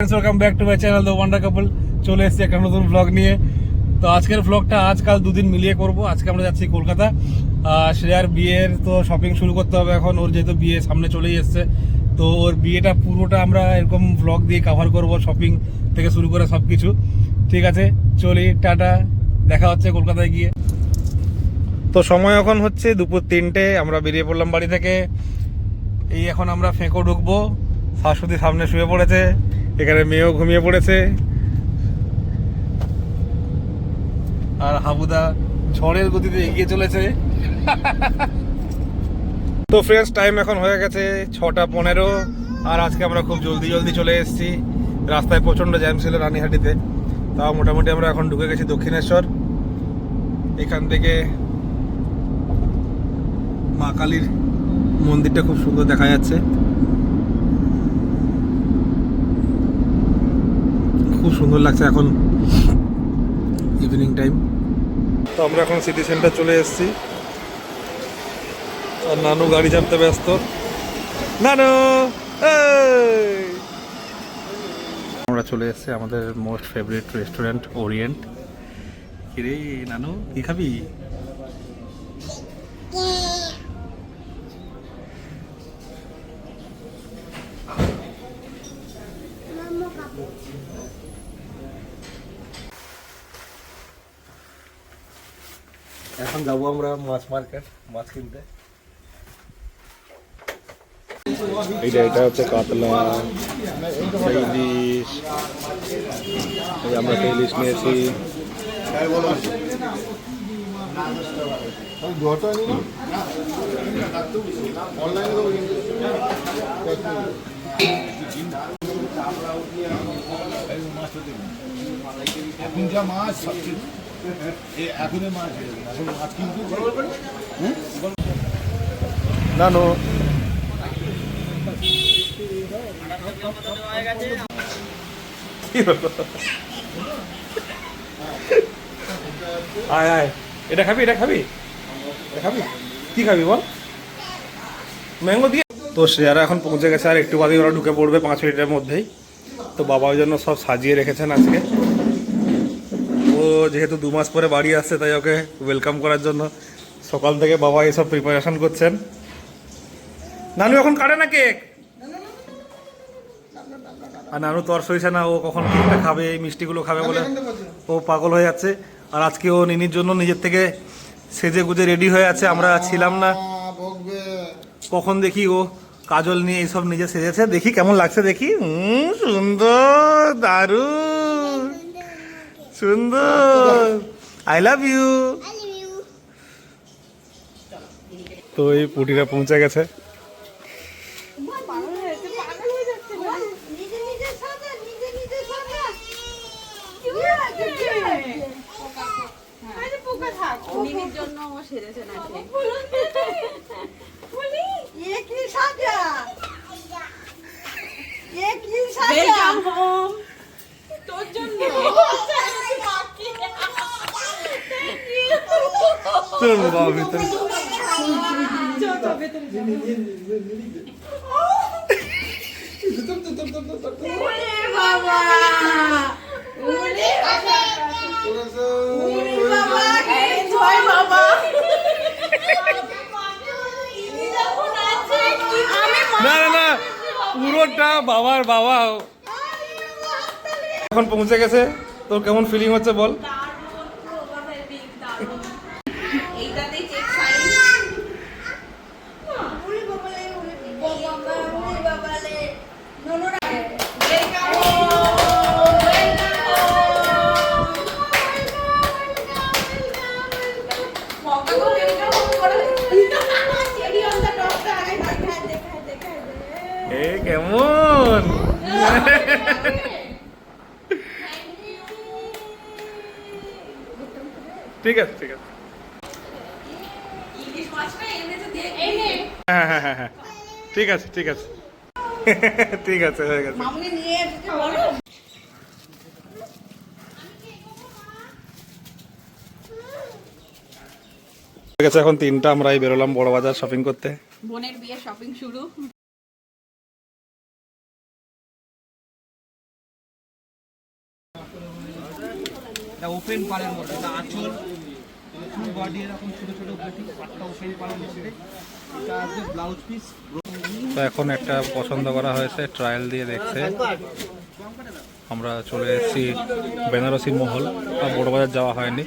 Welcome back to my channel the wonder couple চলে এসেছি একটা নতুন ব্লগ নিয়ে। তো আজকের ব্লগটা আজকাল দুদিন মিলিয়ে করব। আজকে আমরা যাচ্ছি কলকাতা। শ্রেয়ার বিয়ের তো শপিং শুরু করতে হবে এখন। ওর যেহেতু বিয়ে সামনে চলেই এসছে। তো ওর বিয়েটা পুরোটা আমরা এরকম ব্লগ দিয়ে কভার করব শপিং থেকে শুরু করে সব কিছু ঠিক আছে, চলি, টাটা। দেখা হচ্ছে কলকাতায় গিয়ে। তো সময় এখন হচ্ছে দুপুর তিনটে। আমরা বেরিয়ে পড়লাম বাড়ি থেকে। এই এখন আমরা ফেঁকো ঢুকবো। শাশুড়ি সামনে শুয়ে পড়েছে। এখানে মেয়েও ঘুমিয়ে পড়েছে। আর হাবুদা ঝড়ের গতিতে এগিয়ে চলেছে। তো ফ্রেন্ডস টাইম এখন হয়ে গেছে ছটা পনেরো, আর আজকে আমরা খুব জলদি জলদি চলে এসেছি। রাস্তায় প্রচণ্ড জ্যাম ছিল রানীহাটিতে, তাও মোটামুটি আমরা এখন ঢুকে গেছি দক্ষিণেশ্বর। এখান থেকে মা কালীর মন্দিরটা খুব সুন্দর দেখা যাচ্ছে। সুন্দর লাগছে এখন ইভিনিং টাইম তো আমরা এখন সিটি সেন্টার চলে এসেছি। আর নানু গাড়ি জানতে ব্যস্ত। নানু! আমরা চলে এসেছি আমাদের মোস্ট ফেভারিট রেস্টুরেন্ট ওরিয়েন্ট কিরে নানু কি খাবি? যাব আমরা মাছ মার্কেট মাছ কিনতে। এইটা এটা হচ্ছে কাতলা ইলিশ এই আমরা একটা ইলিশ নিয়েছি। এখন যা মাছ এখনই মাছ এখন মাছ কিন্তু নানু কি আয় আয়। এটা খাবি এটা খাবি? এটা খাবি? কি খাবি বল? ম্যাঙ্গো দিয়ে তো শ্রেয়ারা এখন পৌঁছে গেছে আর একটু বাদেই ওরা ঢুকে পড়বে পাঁচ মিনিটের মধ্যেই। তো বাবা ওই জন্য সব সাজিয়ে রেখেছেন আজকে। ও যেহেতু দু মাস পরে বাড়ি আসছে তাই ওকে ওয়েলকাম করার জন্য। সকাল থেকে বাবা এসব প্রিপারেশন করছেন। নানু এখন কাটে না কেক আর নানু তর সইছে না ও কখন কেকটা খাবে এই মিষ্টিগুলো খাবে বলে ও পাগল হয়ে যাচ্ছে। আর আজকে ও নিনির জন্য নিজের থেকে সেজে গুজে রেডি হয়ে আছে আমরা ছিলাম না। কখন দেখি ও কাজল নিয়ে এইসব নিজে সেজেছে দেখি কেমন লাগছে দেখি। সুন্দর দারুণ। সুন্দর। আই লাভ ইউ তো এই পুটিরা পৌঁছে গেছে। নিজে নিজে সাজা নিজে নিজে সাজা পোকা থাক মিনির জন্য ও সেরেছে নাকি এ কি সাজা এ কি সাজা ওয়েলকাম হোম তোর জন্য চলুন বাবা ভিতরে না না না। পুরোটা বাবার বাবা। এখন পৌঁছে গেছে। তোর কেমন ফিলিং হচ্ছে বল? ঠিক আছে ঠিক আছে। হ্যাঁ হ্যাঁ হ্যাঁ হ্যাঁ। ঠিক আছে ঠিক আছে। ঠিক আছে হয়ে গেছে। গেছে এখন তিনটা আমরা এই বেরোলাম বড় বাজার শপিং করতে। বোনের বিয়ে শপিং শুরু। এটা ওপেন পালের মধ্যে এটা আঁচল ফুল বডি এরকম ছোট ছোট বুটি পাটটা ওপেন পালের মধ্যে। এটা আছে ব্লাউজ পিস তো এখন একটা পছন্দ করা হয়েছে ট্রায়াল দিয়ে দেখছে আমরা চলে এসেছি বেনারসি মহল বা বড় বাজার যাওয়া হয়নি।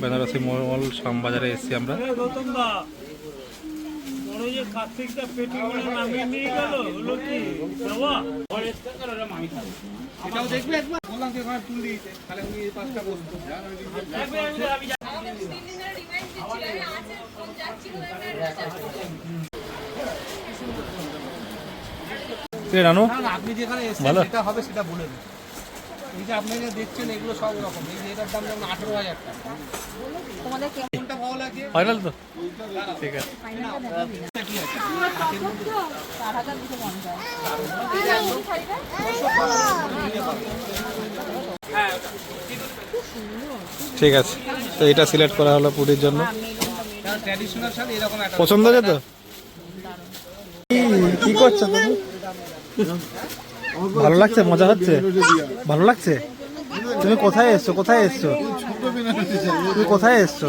বেনারসি মহল শ্যামবাজারে এসেছি আমরা। এটাও দেখবে একবার? বললাম যে ওখানে তুল দিয়েছে। তাহলে উনি এই পাঁচটা আপনি যেখানে এসেছেন ভালো? যেটা হবে সেটা বলে দিন। এই যে আপনি যে দেখছেন এগুলো সব রকম। এই যে এটার দাম যেমন আঠেরো হাজার টাকা। তোমাদের কোনটা ভালো লাগে? ফাইনাল তো? ঠিক আছে। ঠিক আছে, তো এটা সিলেক্ট করা হলো পুরীর জন্য। পছন্দ হয়েছে তো? কি করছ ভালো লাগছে? মজা হচ্ছে? ভালো লাগছে? তুমি কোথায় এসছো? কোথায় এসছো? তুমি কোথায় এসছো?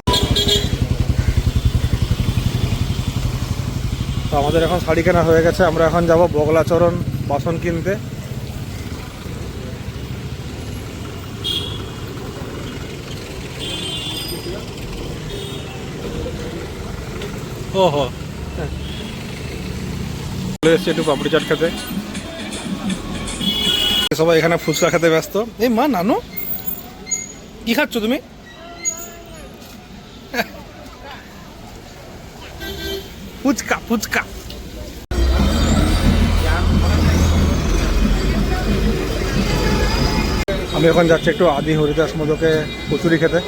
তো আমাদের এখন শাড়ি কেনা হয়ে গেছে, আমরা এখন যাব বগলাচরণ বাসন কিনতে। চলে এসছি একটু পাপড়ি চাট খেতে। সবাই এখানে ফুচকা খেতে ব্যস্ত। এই মা, নানু, কি খাচ্ছ তুমি? ফুচকা ফুচকা। আমি এখন যাচ্ছি একটু আদি হরিদাস মধুকে কচুরি খেতে।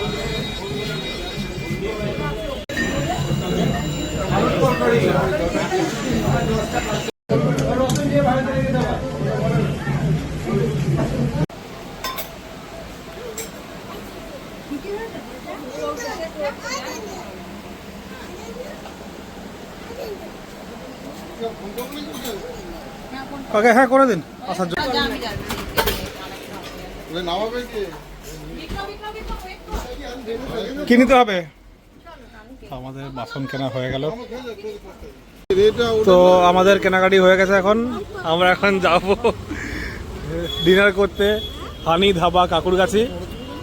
ওকে হ্যাঁ করে দিন। আসার জন্য। কি? নিতে হবে? আমাদের বাসন কেনা হয়ে গেল। তো আমাদের কেনাকাটি হয়ে গেছে এখন। আমরা এখন যাব ডিনার করতে হানি ধাবা কাকুরগাছি।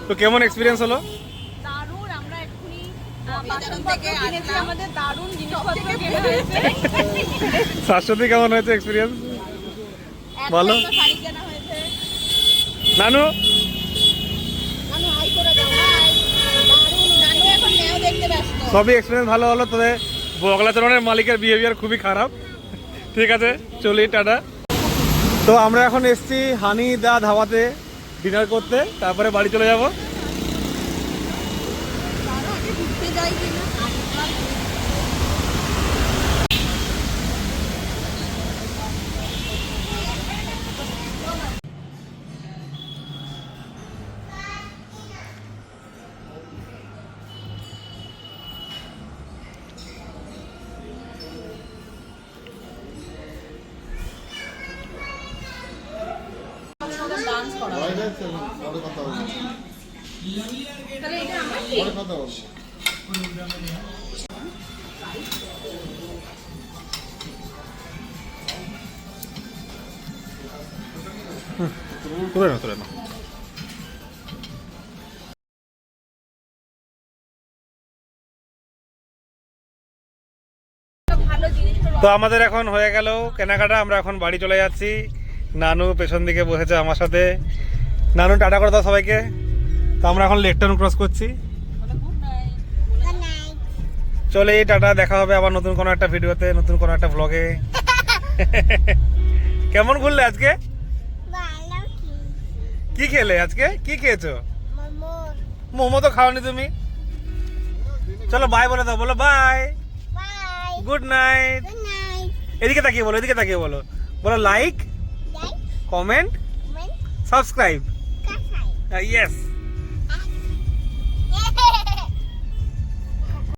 তো কেমন এক্সপিরিয়েন্স হলো? শাশ্বতী কেমন হয়েছে এক্সপিরিয়েন্স বলো। নানু? সবই এক্সপিরিয়েন্স ভালো হলো তবে বগলাচরণের মালিকের বিহেভিয়ার খুবই খারাপ। ঠিক আছে চলি টাটা। তো আমরা এখন এসছি হানি দা ধাবাতে ডিনার করতে তারপরে বাড়ি চলে যাব। ঘুরতে যাই কিনা পরে কথা বলব পরে কথা তুলে না তুলে না ভালো তো আমাদের এখন হয়ে গেল কেনাকাটা আমরা এখন বাড়ি চলে যাচ্ছি। নানু পেছন দিকে বসেছে আমার সাথে। নানু টাটা করে দাও সবাইকে। তো আমরা এখন লেকটাউন ক্রস করছি। চলে টাটা দেখা হবে আবার নতুন কোনো একটা ভিডিওতে নতুন কোনো একটা ভ্লগে কেমন ঘুরলে আজকে? কি খেলে আজকে? কি খেয়েছো? মোমো তো খাওনি তুমি। চলো বাই বলে দাও বলো বাই গুড নাইট এদিকে তাকিয়ে বলো এদিকে তাকিয়ে বলো। বলো like comment comment subscribe Kasai yes